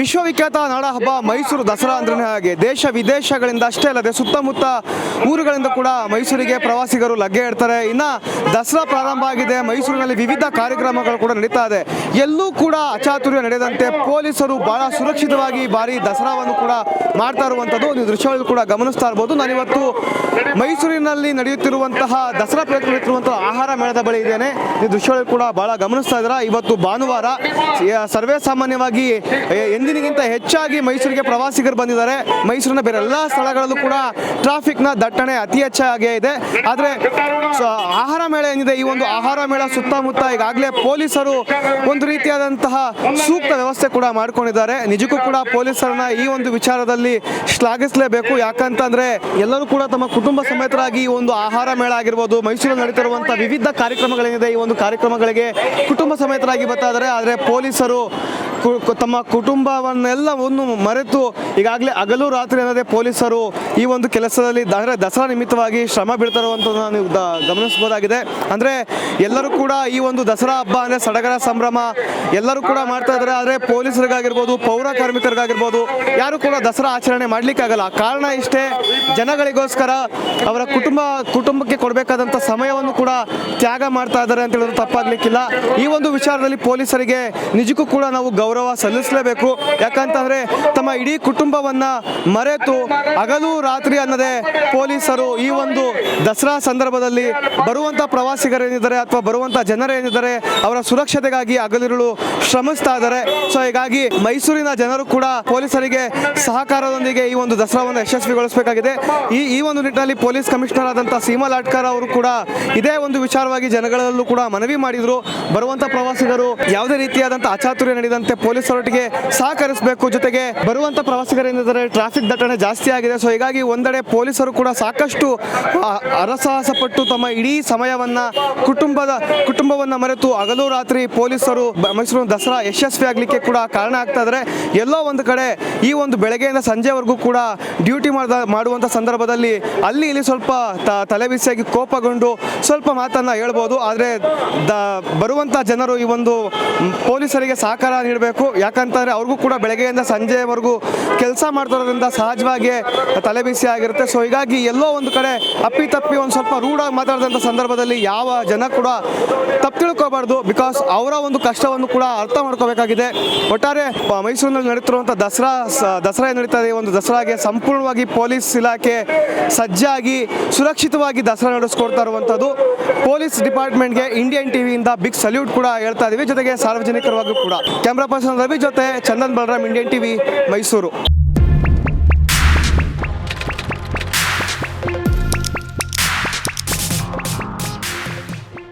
ವಿಶ್ವವಿಖ್ಯಾತ ನಾಡ ಹಬ್ಬ ಮೈಸೂರು ದಸರಾ ಅಂದ್ರೆ ಹಾಗೆ. ದೇಶ ವಿದೇಶಗಳಿಂದ ಅಷ್ಟೇ ಅಲ್ಲದೆ ಸುತ್ತಮುತ್ತ ಊರುಗಳಿಂದ ಕೂಡ ಮೈಸೂರಿಗೆ ಪ್ರವಾಸಿಗರು ಲಗ್ಗೆ ಇಡ್ತಾರೆ ಇನ್ನ ದಸರಾ ಪ್ರಾರಂಭ ಆಗಿದೆ. ಮೈಸೂರಿನಲ್ಲಿ ವಿವಿಧ ಕಾರ್ಯಕ್ರಮಗಳು ಕೂಡ ನಡೀತಾ ಇದೆ. ಎಲ್ಲೂ ಕೂಡ ಅಚಾತುರ್ಯ ನಡೆಯದಂತೆ ಪೊಲೀಸರು ಬಹಳ ಸುರಕ್ಷಿತವಾಗಿ ಬಾರಿ ದಸರಾವನ್ನು ಕೂಡ ಮಾಡ್ತಾ ಇರುವಂಥದ್ದು ನೀವು ದೃಶ್ಯಗಳು ಕೂಡ ಗಮನಿಸ್ತಾ ಇರ್ಬೋದು. ನಾನಿವತ್ತು ಮೈಸೂರಿನಲ್ಲಿ ನಡೆಯುತ್ತಿರುವಂತಹ ದಸರಾ ಪ್ರಯತ್ನ ನಡೆಯುತ್ತಿರುವಂತಹ ಆಹಾರ ಮೇಳದ ಬಳಿ ಇದ್ದೇನೆ. ನೀವು ದೃಶ್ಯಗಳು ಕೂಡ ಬಹಳ ಗಮನಿಸ್ತಾ ಇದ್ದೀರಾ? ಇವತ್ತು ಭಾನುವಾರ ಸರ್ವೇ ಸಾಮಾನ್ಯವಾಗಿ ಎಂದಿನಗಿಂತ ಹೆಚ್ಚಾಗಿ ಮೈಸೂರಿಗೆ ಪ್ರವಾಸಿಗರು ಬಂದಿದ್ದಾರೆ. ಮೈಸೂರಿನ ಬೇರೆ ಎಲ್ಲ ಸ್ಥಳಗಳಲ್ಲೂ ಕೂಡ ಟ್ರಾಫಿಕ್ನ ದಟ್ಟಣೆ ಅತಿ ಹೆಚ್ಚಾಗೇ ಇದೆ. ಆದರೆ ಆಹಾರ ಮೇಳ ಏನಿದೆ? ಈ ಒಂದು ಆಹಾರ ಮೇಳ ಸುತ್ತಮುತ್ತ ಈಗಾಗಲೇ ಪೊಲೀಸರು ಒಂದು ರೀತಿಯಾದಂತಹ ಸೂಕ್ತ ವ್ಯವಸ್ಥೆ ಕೂಡ ಮಾಡ್ಕೊಂಡಿದ್ದಾರೆ. ನಿಜಕ್ಕೂ ಕೂಡ ಪೊಲೀಸರನ್ನ ಈ ಒಂದು ವಿಚಾರದಲ್ಲಿ ಶ್ಲಾಘಿಸಲೇಬೇಕು. ಯಾಕಂತಂದ್ರೆ, ಎಲ್ಲರೂ ಕೂಡ ತಮ್ಮ ಕುಟುಂಬ ಸಮೇತರಾಗಿ ಈ ಒಂದು ಆಹಾರ ಮೇಳ ಆಗಿರ್ಬೋದು, ಮೈಸೂರಲ್ಲಿ ನಡೀತಿರುವಂತಹ ವಿವಿಧ ಕಾರ್ಯಕ್ರಮಗಳೇನಿದೆ, ಈ ಒಂದು ಕಾರ್ಯಕ್ರಮಗಳಿಗೆ ಕುಟುಂಬ ಸಮೇತರಾಗಿ ಬರ್ತಾ ಇದ್ದಾರೆ. ಆದರೆ, ಪೊಲೀಸರು ಕು- ಕುಟುಂಬವನ್ನೆಲ್ಲ ಒಂದು ಮರೆತು ಈಗಾಗಲೇ ಹಗಲು ರಾತ್ರಿ ಅನ್ನೋದೇ ಪೊಲೀಸರು ಈ ಒಂದು ಕೆಲಸದಲ್ಲಿ ಅಂದರೆ ದಸರಾ ನಿಮಿತ್ತವಾಗಿ ಶ್ರಮ ಬೀಳ್ತಿರುವಂಥದ್ದು ನೀವು ಗಮನಿಸಬಹುದಾಗಿದೆ. ಅಂದರೆ ಎಲ್ಲರೂ ಕೂಡ ಈ ಒಂದು ದಸರಾ ಹಬ್ಬ ಅಂದರೆ ಸಡಗರ ಸಂಭ್ರಮ ಎಲ್ಲರೂ ಕೂಡ ಮಾಡ್ತಾ ಇದ್ದಾರೆ. ಆದರೆ ಪೊಲೀಸರಿಗಾಗಿರ್ಬೋದು, ಪೌರ ಕಾರ್ಮಿಕರಿಗಾಗಿರ್ಬೋದು, ಯಾರು ಕೂಡ ದಸರಾ ಆಚರಣೆ ಮಾಡಲಿಕ್ಕಾಗಲ್ಲ. ಕಾರಣ ಇಷ್ಟೇ, ಜನಗಳಿಗೋಸ್ಕರ ಅವರ ಕುಟುಂಬ, ಕುಟುಂಬಕ್ಕೆ ಕೊಡಬೇಕಾದಂಥ ಸಮಯವನ್ನು ಕೂಡ ತ್ಯಾಗ ಮಾಡ್ತಾ ಇದ್ದಾರೆ ಅಂತ ಹೇಳಿದ್ರು ತಪ್ಪಾಗಲಿಕ್ಕಿಲ್ಲ. ಈ ಒಂದು ವಿಚಾರದಲ್ಲಿ ಪೊಲೀಸರಿಗೆ ನಿಜಕ್ಕೂ ಕೂಡ ನಾವು ಗೌರವ ಸಲ್ಲಿಸಲೇಬೇಕು. ಯಾಕಂತಂದ್ರೆ ತಮ್ಮ ಇಡೀ ಕುಟುಂಬವನ್ನ ಮರೆತು ಹಗಲು ರಾತ್ರಿ ಅನ್ನದೇ ಪೊಲೀಸರು ಈ ಒಂದು ದಸರಾ ಸಂದರ್ಭದಲ್ಲಿ ಬರುವಂತ ಪ್ರವಾಸಿಗರೇನಿದ್ದಾರೆ ಅಥವಾ ಬರುವಂತ ಜನರೇನಿದ್ದಾರೆ ಅವರ ಸುರಕ್ಷತೆಗಾಗಿ ಹಗಲಿರುಳು ಶ್ರಮಿಸ್ತಾ ಇದ್ದಾರೆ. ಸೊ ಹೀಗಾಗಿ ಮೈಸೂರಿನ ಜನರು ಕೂಡ ಪೊಲೀಸರಿಗೆ ಸಹಕಾರದೊಂದಿಗೆ ಈ ಒಂದು ದಸರಾವನ್ನು ಯಶಸ್ವಿಗೊಳಿಸಬೇಕಾಗಿದೆ. ಈ ಈ ಒಂದು ನಿಟ್ಟಿನಲ್ಲಿ ಪೊಲೀಸ್ ಕಮಿಷನರ್ ಆದಂಥ ಸೀಮಾ ಲಾಟ್ಕರ್ ಅವರು ಕೂಡ ಇದೇ ಒಂದು ವಿಚಾರವಾಗಿ ಜನಗಳಲ್ಲೂ ಕೂಡ ಮನವಿ ಮಾಡಿದ್ರು. ಬರುವಂತ ಪ್ರವಾಸಿಗರು ಯಾವುದೇ ರೀತಿಯಾದಂಥ ಅಚಾತುರ್ಯ ನಡೆದಂತೆ ಪೊಲೀಸರೊಟ್ಟಿಗೆ ಸಹಕರಿಸಬೇಕು. ಜೊತೆಗೆ ಬರುವಂತ ಪ್ರವಾಸಿಗರಿಂದ ಟ್ರಾಫಿಕ್ ದಟ್ಟಣೆ ಜಾಸ್ತಿ ಆಗಿದೆ. ಸೊ ಹೀಗಾಗಿ ಒಂದೆಡೆ ಪೊಲೀಸರು ಕೂಡ ಸಾಕಷ್ಟು ಅರಸಾಹಸ ಪಟ್ಟು ತಮ್ಮ ಇಡೀ ಸಮಯವನ್ನ ಕುಟುಂಬದ, ಕುಟುಂಬವನ್ನ ಮರೆತು ಹಗಲು ರಾತ್ರಿ ಪೊಲೀಸರು ಮೈಸೂರು ದಸರಾ ಯಶಸ್ವಿ ಆಗಲಿಕ್ಕೆ ಕೂಡ ಕಾರಣ ಆಗ್ತಾ ಇದ್ದಾರೆ ಎಲ್ಲೋ ಒಂದು ಕಡೆ ಈ ಒಂದು ಬೆಳಗ್ಗೆಯಿಂದ ಸಂಜೆವರೆಗೂ ಕೂಡ ಡ್ಯೂಟಿ ಮಾಡಿದ ಮಾಡುವಂಥ ಸಂದರ್ಭದಲ್ಲಿ ಅಲ್ಲಿ ಇಲ್ಲಿ ಸ್ವಲ್ಪ ತ- ತಲೆಬಿಸಿಯಾಗಿ ಕೋಪಗೊಂಡು ಸ್ವಲ್ಪ ಮಾತನ್ನ ಹೇಳ್ಬೋದು. ಆದರೆ ದ ಬರುವಂಥ ಜನರು ಈ ಒಂದು ಪೊಲೀಸರಿಗೆ ಸಹಕಾರ ನೀಡಬೇಕು. ಯಾಕಂತಂದ್ರೆ ಅವ್ರಿಗೂ ಕೂಡ ಬೆಳಗ್ಗೆಯಿಂದ ಸಂಜೆವರೆಗೂ ಕೆಲಸ ಮಾಡ್ತಿರೋದ್ರಿಂದ ಸಹಜವಾಗಿ ತಲೆಬಿಸಿ ಆಗಿರುತ್ತೆ. ಸೊ ಹೀಗಾಗಿ ಎಲ್ಲೋ ಒಂದು ಕಡೆ ಅಪ್ಪಿ ತಪ್ಪಿ ಒಂದು ಸ್ವಲ್ಪ ರೂಢಾಗಿ ಮಾತಾಡಿದಂಥ ಸಂದರ್ಭದಲ್ಲಿ ಯಾವ ಜನ ಕೂಡ ತಪ್ಪು ತಿಳ್ಕೋಬಾರ್ದು ಬಿಕಾಸ್ ಅವರ ಒಂದು ಕಷ್ಟವನ್ನು ಕೂಡ ಅರ್ಥ ಮಾಡ್ಕೋಬೇಕಾಗಿದೆ. ಒಟ್ಟಾರೆ ಮೈಸೂರಿನಲ್ಲಿ ನಡೀತಿರುವಂಥ ದಸರಾ ದಸರಾ ಏನು ನಡೀತಾ ಇದೆ ಒಂದು ದಸರಾಗೆ ಸಂಪೂರ್ಣವಾಗಿ ಪೊಲೀಸ್ ಇಲಾಖೆ ಸಜ್ಜಾಗಿ ಸುರಕ್ಷಿತವಾಗಿ ದಸರಾ ನಡೆಸ್ಕೊಡ್ತಾ ಇರುವಂಥದ್ದು ಪೊಲೀಸ್ ಡಿಪಾರ್ಟ್ಮೆಂಟ್ಗೆ ಇಂಡಿಯನ್ ಟಿವಿಯಿಂದ ಬಿಗ್ ಸಲ್ಯೂಟ್ ಕೂಡ ಹೇಳ್ತಾ ಇದೀವಿ. ಜೊತೆಗೆ ಸಾರ್ವಜನಿಕರವಾಗೂ ಕೂಡ. ಕ್ಯಾಮ್ರಾ ರವಿ ಜೊತೆ ಚಂದನ್ ಬಲರಾಮ್ ಇಂಡಿಯನ್ ಟಿವಿ ಮೈಸೂರು.